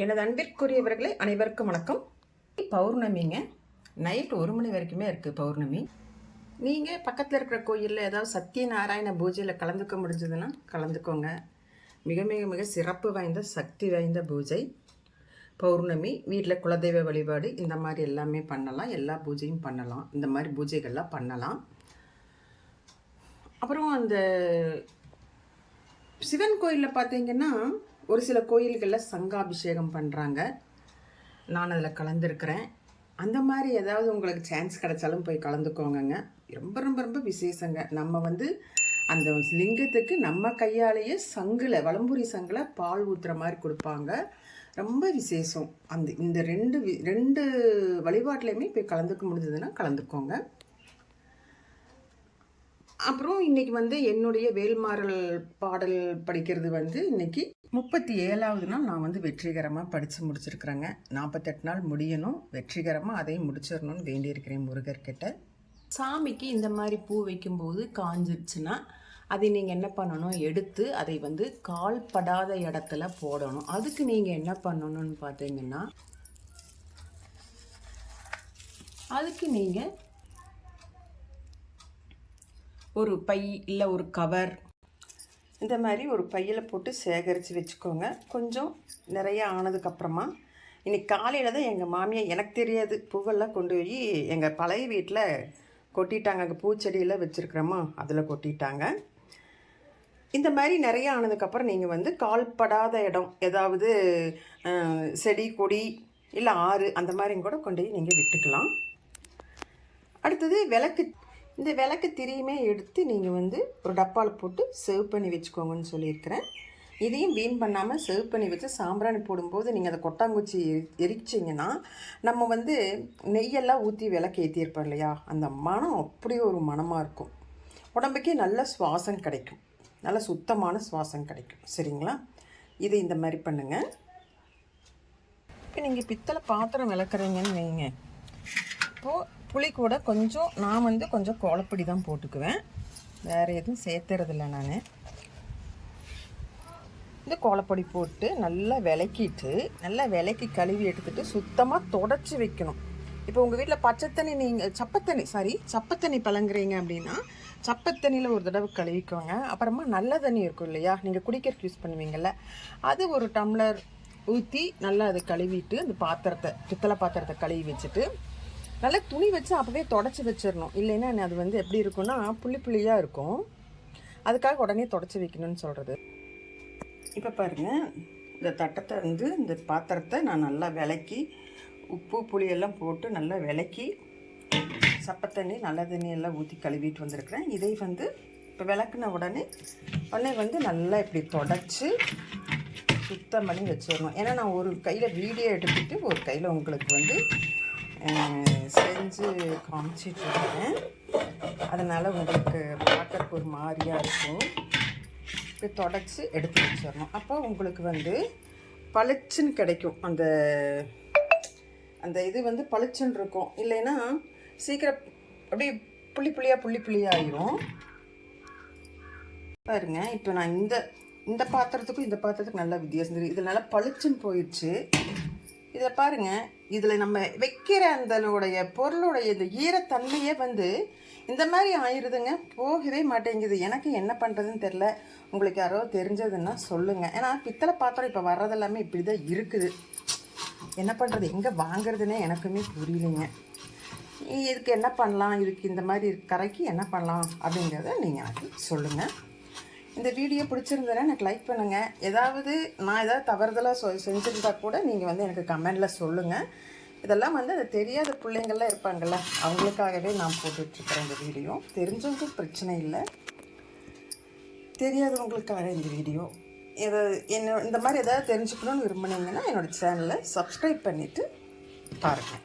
எனது அன்பிற்குரியவர்களே அனைவருக்கும் வணக்கம். பௌர்ணமிங்க. நைட் ஒரு மணி வரைக்குமே இருக்குது பௌர்ணமி. நீங்கள் பக்கத்தில் இருக்கிற கோயிலில் ஏதாவது சத்தியநாராயண பூஜையில் கலந்துக்க முடிஞ்சதுன்னா கலந்துக்கோங்க. மிக மிக மிக சிறப்பு வாய்ந்த சக்தி வாய்ந்த பூஜை. பௌர்ணமி வீட்டில் குலதெய்வ வழிபாடு இந்த மாதிரி எல்லாமே பண்ணலாம். எல்லா பூஜையும் பண்ணலாம். இந்த மாதிரி பூஜைகள்லாம் பண்ணலாம். அப்புறம் அந்த சிவன் கோயிலில் பார்த்தீங்கன்னா ஒரு சில கோயில்களில் சங்காபிஷேகம் பண்ணுறாங்க நான் அதில் கலந்துருக்கிறேன். அந்த மாதிரி ஏதாவது உங்களுக்கு சான்ஸ் கிடைச்சாலும் போய் கலந்துக்கோங்கங்க. ரொம்ப ரொம்ப ரொம்ப விசேஷங்க. நம்ம வந்து அந்த லிங்கத்துக்கு நம்ம கையாலேயே சங்கில் வலம்புரி சங்கில் பால் ஊற்றுற மாதிரி கொடுப்பாங்க. ரொம்ப விசேஷம். அந்த இந்த ரெண்டு வி- ரெண்டு வழிபாட்டிலையுமே போய் கலந்துக்க முடிஞ்சதுன்னா கலந்துக்கோங்க. அப்புறம் இன்றைக்கி வந்து என்னுடைய வேல்மாறல் பாடல் படிக்கிறது வந்து இன்னைக்கு முப்பத்தி ஏழாவது நாள் நான் வந்து வெற்றிகரமாக படித்து முடிச்சிருக்கிறேங்க. நாற்பத்தெட்டு நாள் முடியணும். வெற்றிகரமாக அதையும் முடிச்சிடணும்னு வேண்டியிருக்கிறேன் முருகர்கிட்ட. சாமிக்கு இந்த மாதிரி பூ வைக்கும்போது காஞ்சிருச்சுன்னா அதை நீங்கள் என்ன பண்ணணும்? எடுத்து அதை வந்து கால் படாத இடத்துல போடணும். அதுக்கு நீங்கள் என்ன பண்ணணும்னு பார்த்தீங்கன்னா அதுக்கு நீங்கள் ஒரு பை இல்லை ஒரு கவர் இந்த மாதிரி ஒரு பையில் போட்டு சேகரித்து வச்சுக்கோங்க. கொஞ்சம் நிறையா ஆனதுக்கப்புறமா இன்றைக்கி காலையில் தான் எங்கள் மாமியார் எனக்கு தெரியாது பூவெல்லாம் கொண்டு போய் எங்கள் பழைய வீட்டில் கொட்டிட்டாங்க. அங்கே பூச்செடியெல்லாம் வச்சுருக்குறோமா அதில் கொட்டிட்டாங்க. இந்த மாதிரி நிறைய ஆனதுக்கப்புறம் நீங்கள் வந்து கால்படாத இடம் ஏதாவது செடி கொடி இல்லை ஆறு அந்த மாதிரியும் கூட கொண்டு போய் நீங்கள் விட்டுக்கலாம். அடுத்தது விளக்கு இந்த விளக்கு திரியுமே எடுத்து நீங்கள் வந்து ஒரு டப்பாவில் போட்டு சர்வ் பண்ணி வச்சுக்கோங்கன்னு சொல்லியிருக்கிறேன். இதையும் வீண் பண்ணாமல் சர்வ் பண்ணி வச்சு சாம்பிராணி போடும்போது நீங்கள் அதை கொட்டாங்குச்சி எரி எரிச்சிங்கன்னா நம்ம வந்து நெய்யெல்லாம் ஊற்றி விளக்கு ஏற்றியிருப்போம் இல்லையா? அந்த மனம் அப்படியே ஒரு மனமாக இருக்கும். உடம்புக்கே நல்ல சுவாசம் கிடைக்கும். நல்ல சுத்தமான சுவாசம் கிடைக்கும். சரிங்களா? இதை இந்த மாதிரி பண்ணுங்கள் இப்போ நீங்கள் பித்தளை பாத்திரம் விளக்குறீங்கன்னு வைங்க இப்போது புளி கூட கொஞ்சம் நான் வந்து கொஞ்சம் கோலப்பொடி தான் போட்டுக்குவேன். வேறு எதுவும் சேர்த்துறதில்ல நான். இந்த கோலப்பொடி போட்டு நல்லா விளக்கிட்டு நல்லா விளக்கி கழுவி எடுத்துட்டு சுத்தமாக தொடச்சி வைக்கணும். இப்போ உங்கள் வீட்டில் பச்சைத்தண்ணி நீங்கள் சப்பத்தண்ணி சாரி சப்பத்தண்ணி பழங்குறீங்க அப்படின்னா சப்பத்தண்ணியில் ஒரு தடவை கழுவிக்கோங்க. அப்புறமா நல்ல தண்ணி இருக்கும் இல்லையா? நீங்கள் குடிக்கிறதுக்கு யூஸ் பண்ணுவீங்கள்ல அது ஒரு டம்ளர் ஊற்றி நல்லா அதை கழுவிட்டு அந்த பாத்திரத்தை பித்தளை பாத்திரத்தை கழுவி வச்சுட்டு நல்லா துணி வச்சு அப்போவே தொடச்சி வச்சிடணும் இல்லைன்னா அது வந்து எப்படி இருக்கும்னா புள்ளி புள்ளியாக இருக்கும். அதுக்காக உடனே தொடச்சி வைக்கணும்னு சொல்கிறது இப்போ பாருங்கள் இந்த தட்டத்தை வந்து இந்த பாத்திரத்தை நான் நல்லா விளக்கி உப்பு புளியெல்லாம் போட்டு நல்லா விளக்கி சப்பத்தண்ணி நல்ல தண்ணி எல்லாம் ஊற்றி கழுவிட்டு வந்திருக்கிறேன். இதை வந்து இப்போ விளக்குன உடனே உடனே வந்து நல்லா இப்படி தொடச்சி சுத்தம் பண்ணி வச்சிடணும் ஏன்னா நான் ஒரு கையில் வீடியோ எடுத்துட்டு ஒரு கையில் உங்களுக்கு வந்து செஞ்சு காமிச்சிட்டு இருக்கேன் அதனால் உங்களுக்கு பார்க்கறக்கு ஒரு மாதிரியாக இருக்கும். இப்போ தொடச்சி எடுத்து வச்சிடணும். அப்போ உங்களுக்கு வந்து பளிச்சுன்னு கிடைக்கும். அந்த அந்த இது வந்து பளிச்சுன்னு இருக்கும். இல்லைன்னா சீக்கிரம் அப்படியே புள்ளி புள்ளியாக புள்ளி புள்ளியாயிரும் பாருங்க இப்போ நான் இந்த இந்த பாத்திரத்துக்கும் இந்த பாத்திரத்துக்கும் நல்லா வித்தியாசம் தெரியும் இதனால் நல்லா பளிச்சுன்னு போயிடுச்சு. இதில் பாருங்க. இதில் நம்ம வைக்கிற அந்தனுடைய பொருளுடைய இந்த ஈரத்தன்மையே வந்து இந்த மாதிரி ஆயிடுதுங்க போகவே மாட்டேங்குது. எனக்கு என்ன பண்ணுறதுன்னு தெரில உங்களுக்கு யாரோ தெரிஞ்சதுன்னா சொல்லுங்கள் ஏன்னா பித்தளை பாத்திரம் இப்போ வர்றதெல்லாமே இப்படி தான் இருக்குது. என்ன பண்ணுறது எங்கே வாங்குறதுனே எனக்குமே புரியலைங்க. இதுக்கு என்ன பண்ணலாம்? இதுக்கு இந்த மாதிரி கரைக்கு என்ன பண்ணலாம்? அப்படிங்கிறத நீங்கள் எனக்கு சொல்லுங்கள் இந்த வீடியோ பிடிச்சிருந்ததுன்னா எனக்கு லைக் பண்ணுங்கள் ஏதாவது நான் ஏதாவது தவறுதலாக சொ செஞ்சுருந்தா கூட நீங்கள் வந்து எனக்கு கமெண்டில் சொல்லுங்கள் இதெல்லாம் வந்து அது தெரியாத பிள்ளைங்கள்லாம் இருப்பாங்கள்ல அவங்களுக்காகவே நான் போட்டுட்ருக்குறேன் இந்த வீடியோ. தெரிஞ்சவங்க பிரச்சனை இல்லை. தெரியாதவங்களுக்காக இந்த வீடியோ. இதை என்ன இந்த மாதிரி ஏதாவது தெரிஞ்சுக்கணும்னு விரும்புனீங்கன்னா என்னோடய சேனலை சப்ஸ்கிரைப் பண்ணிவிட்டு பாருங்கள்